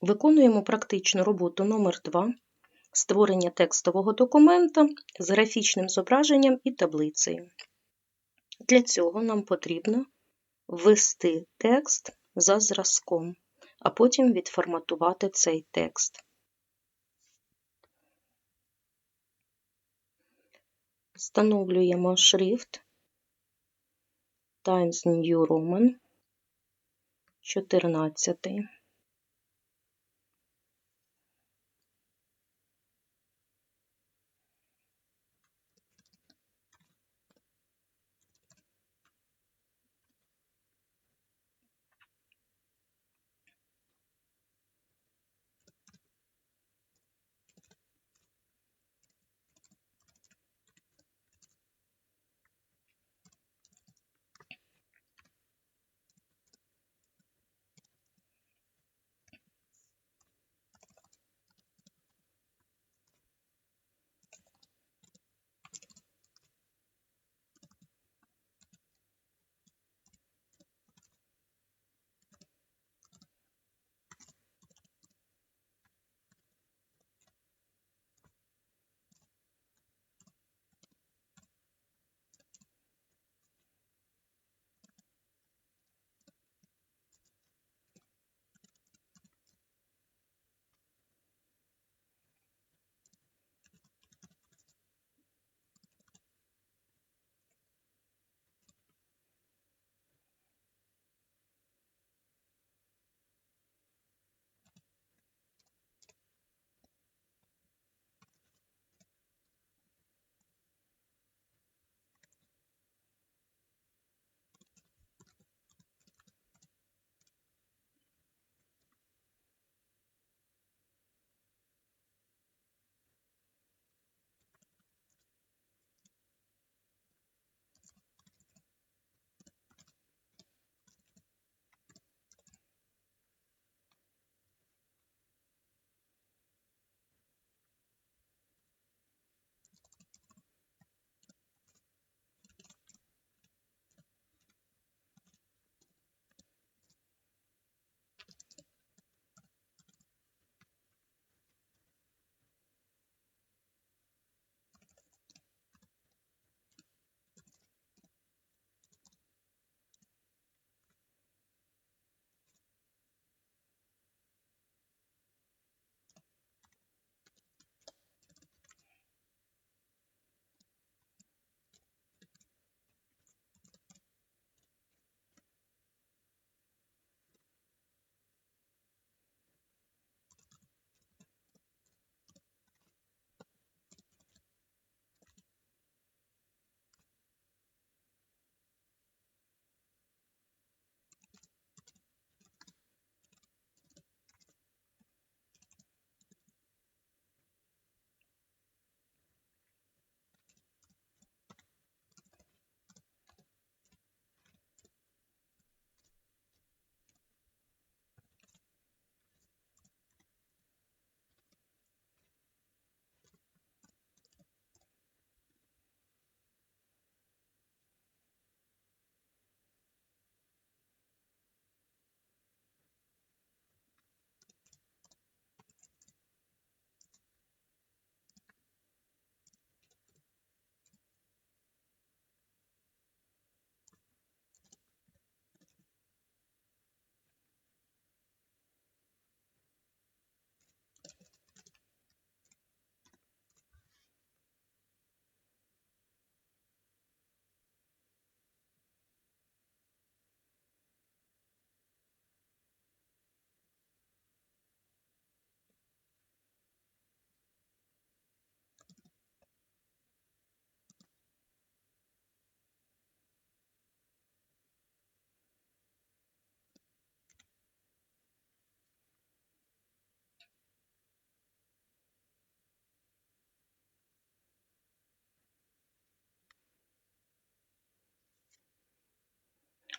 Виконуємо практичну роботу номер 2 створення текстового документа з графічним зображенням і таблицею. Для цього нам потрібно ввести текст за зразком, а потім відформатувати цей текст. Встановлюємо шрифт Times New Roman 14.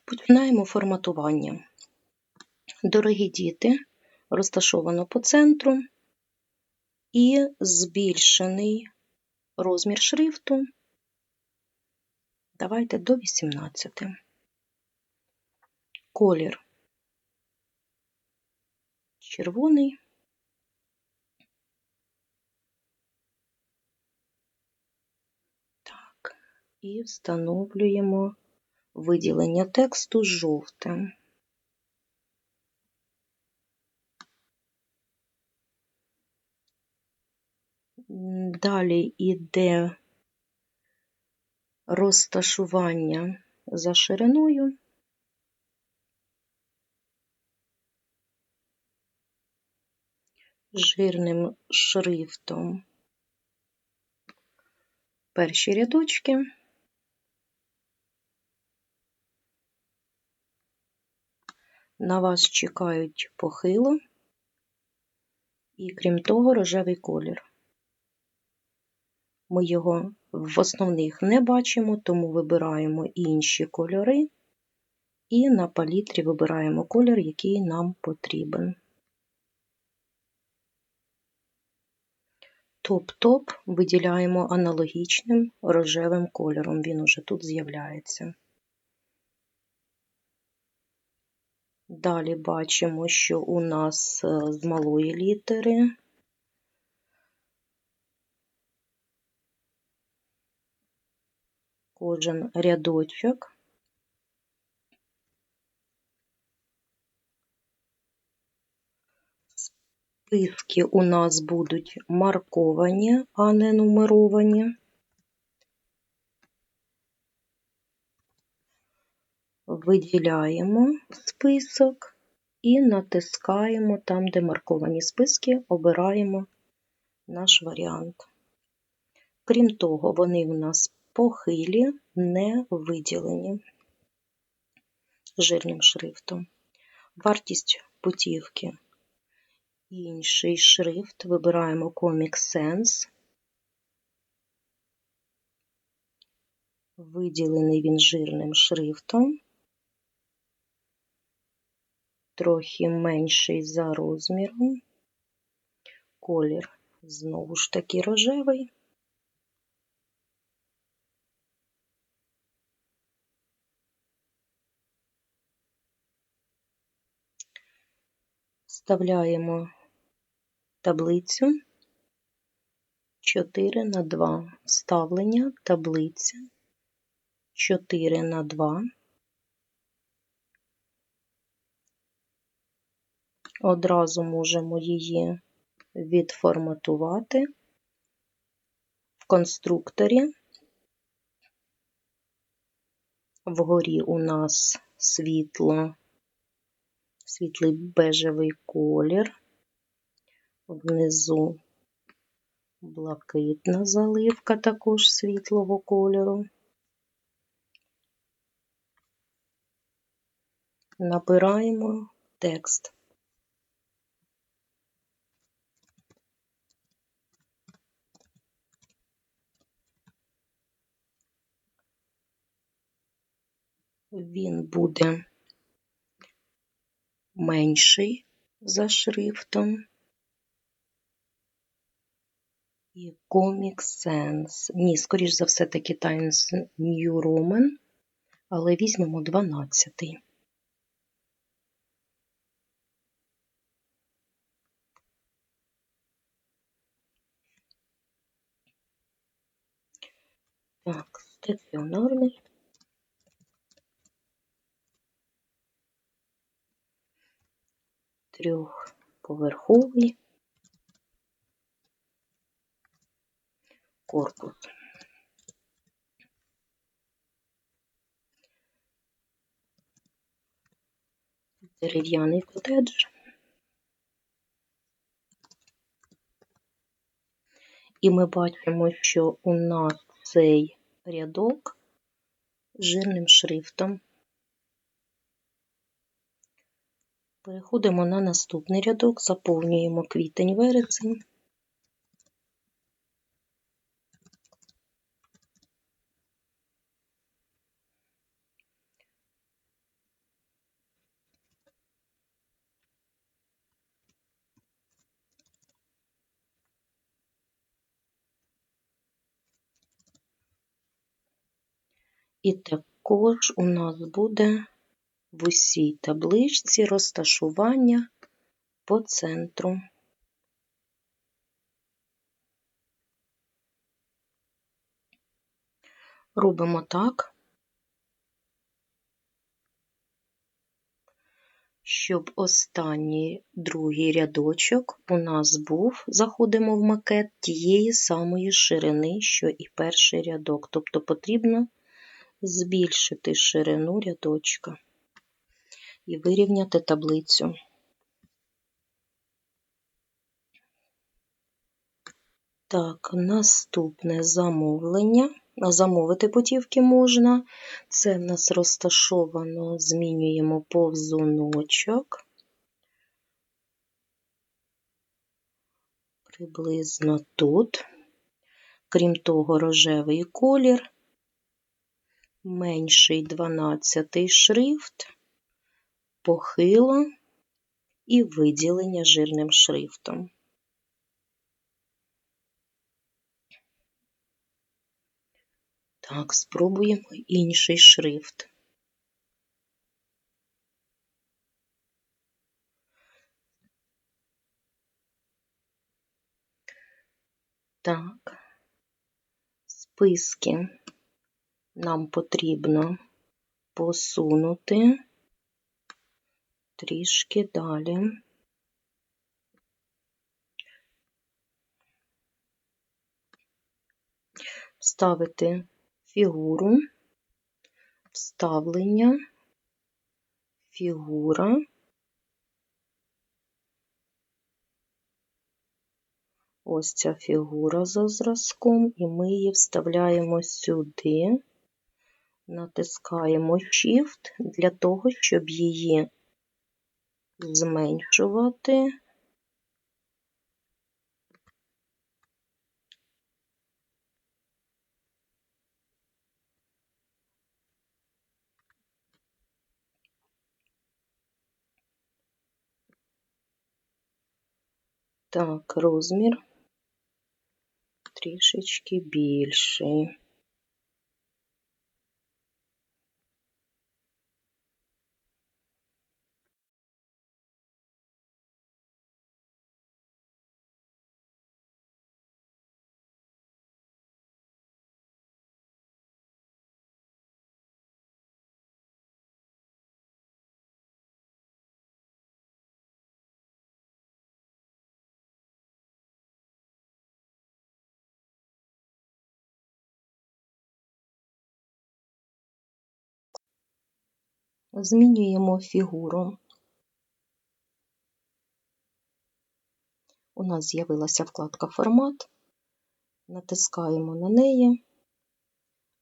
Починаємо форматування. Дорогі діти, розташовано по центру і збільшений розмір шрифту. Давайте до 18. Колір червоний. Так, і встановлюємо виділення тексту жовтим. Далі йде розташування за шириною. Жирним шрифтом перші рядочки. На вас чекають похило і, крім того, рожевий колір. Ми його в основних не бачимо, тому вибираємо інші кольори і на палітрі вибираємо колір, який нам потрібен. Топ-топ виділяємо аналогічним рожевим кольором, він уже тут з'являється. Далі бачимо, що у нас е, з малої літери кожен рядочок. Списки у нас будуть марковані, а не нумеровані. Виділяємо список і натискаємо там, де марковані списки, обираємо наш варіант. Крім того, вони у нас похилі, не виділені жирним шрифтом. Вартість путівки. Інший шрифт вибираємо Comic Sans. Виділений він жирним шрифтом, трохи менший за розміром, колір знову ж таки рожевий. Вставляємо таблицю 4 на 2. Вставлення таблиця 4 на 2. Одразу можемо її відформатувати в конструкторі. Вгорі у нас світло світлий бежевий колір, внизу блакитна заливка також світлого кольору. Набираємо текст. Він буде менший за шрифтом. І Comic Sans. Ні, скоріш за все, таки Times New Roman, але візьмемо 12. Так, стаціонарний. Трьохповерховий корпус. Дерев'яний котедж. І ми бачимо, що у нас цей рядок жирним шрифтом Переходимо на наступний рядок, заповнюємо квітень вересень. І також у нас буде в усій табличці розташування по центру. Робимо так, щоб останній другий рядочок у нас був, заходимо в макет тієї самої ширини, що і перший рядок. Тобто потрібно збільшити ширину рядочка і вирівняти таблицю. Так, наступне замовлення. Замовити путівки можна. Це в нас розташовано, змінюємо повзуночок. Приблизно тут. Крім того, рожевий колір, менший 12 шрифт, похило і виділення жирним шрифтом. Так, спробуємо інший шрифт. Так, списки нам потрібно посунути трішки далі. Вставити фігуру, вставлення, фігура. Ось ця фігура за зразком, і ми її вставляємо сюди, натискаємо Shift для того, щоб її зменшувати. Так, розмір трішечки більший. Змінюємо фігуру. У нас з'явилася вкладка Формат, натискаємо на неї,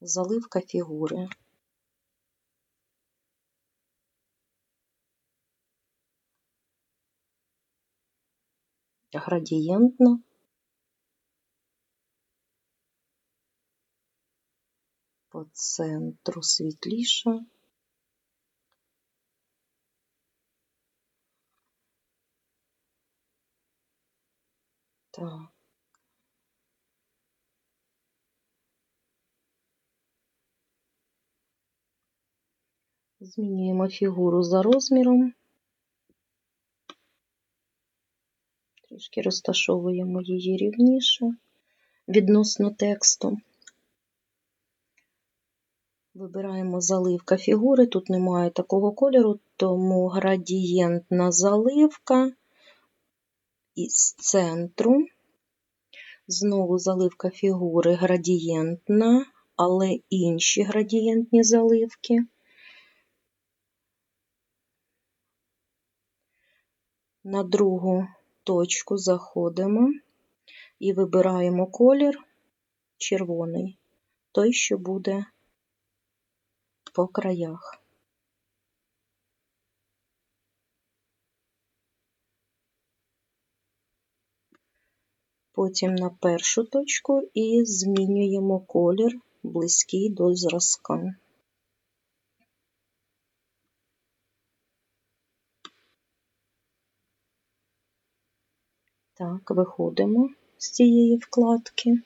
заливка фігури. Градієнтна. По центру світліша. Так. Змінюємо фігуру за розміром. Трішки розташовуємо її рівніше відносно тексту. Вибираємо заливка фігури. Тут немає такого кольору, тому градієнтна заливка із центру. Знову заливка фігури градієнтна, але інші градієнтні заливки. На другу точку заходимо і вибираємо колір червоний, той, що буде по краях. Потім на першу точку і змінюємо колір близький до зразка. Так, виходимо з цієї вкладки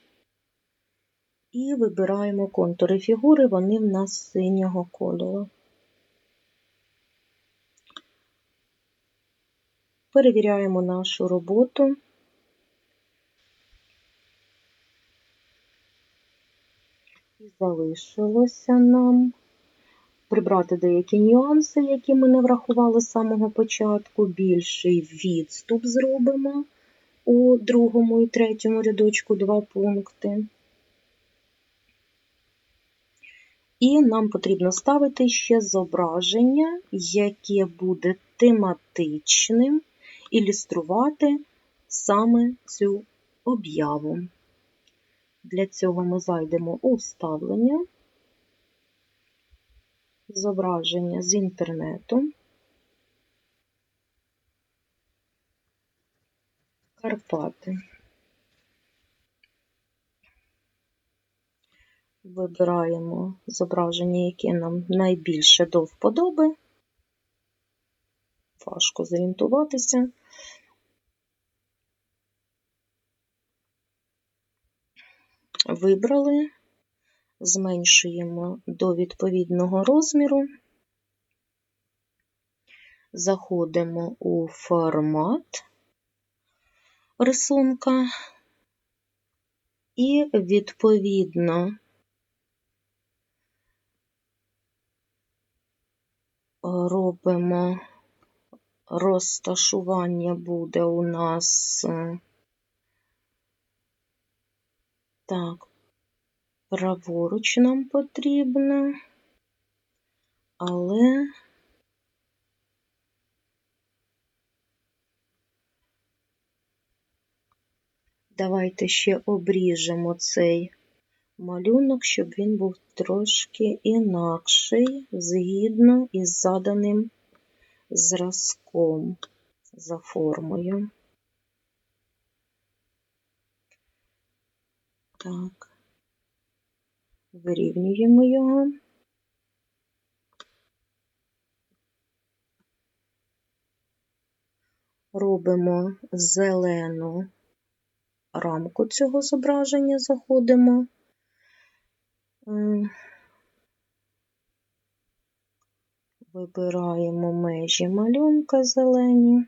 і вибираємо контури фігури, вони в нас синього кольору. Перевіряємо нашу роботу. Залишилося нам прибрати деякі нюанси, які ми не врахували з самого початку. Більший відступ зробимо у другому і третьому рядочку два пункти. І нам потрібно ставити ще зображення, яке буде тематичним, ілюструвати саме цю об'яву. Для цього ми зайдемо у вставлення, зображення з інтернету, Карпати. Вибираємо зображення, яке нам найбільше до вподоби. Важко зорієнтуватися. Вибрали, зменшуємо до відповідного розміру, заходимо у формат рисунка. І відповідно робимо розташування буде у нас так, праворуч нам потрібно, але давайте ще обріжемо цей малюнок, щоб він був трошки інакший, згідно із заданим зразком за формою. Так, вирівнюємо його. Робимо зелену рамку цього зображення, заходимо. Вибираємо межі малюнка зелені.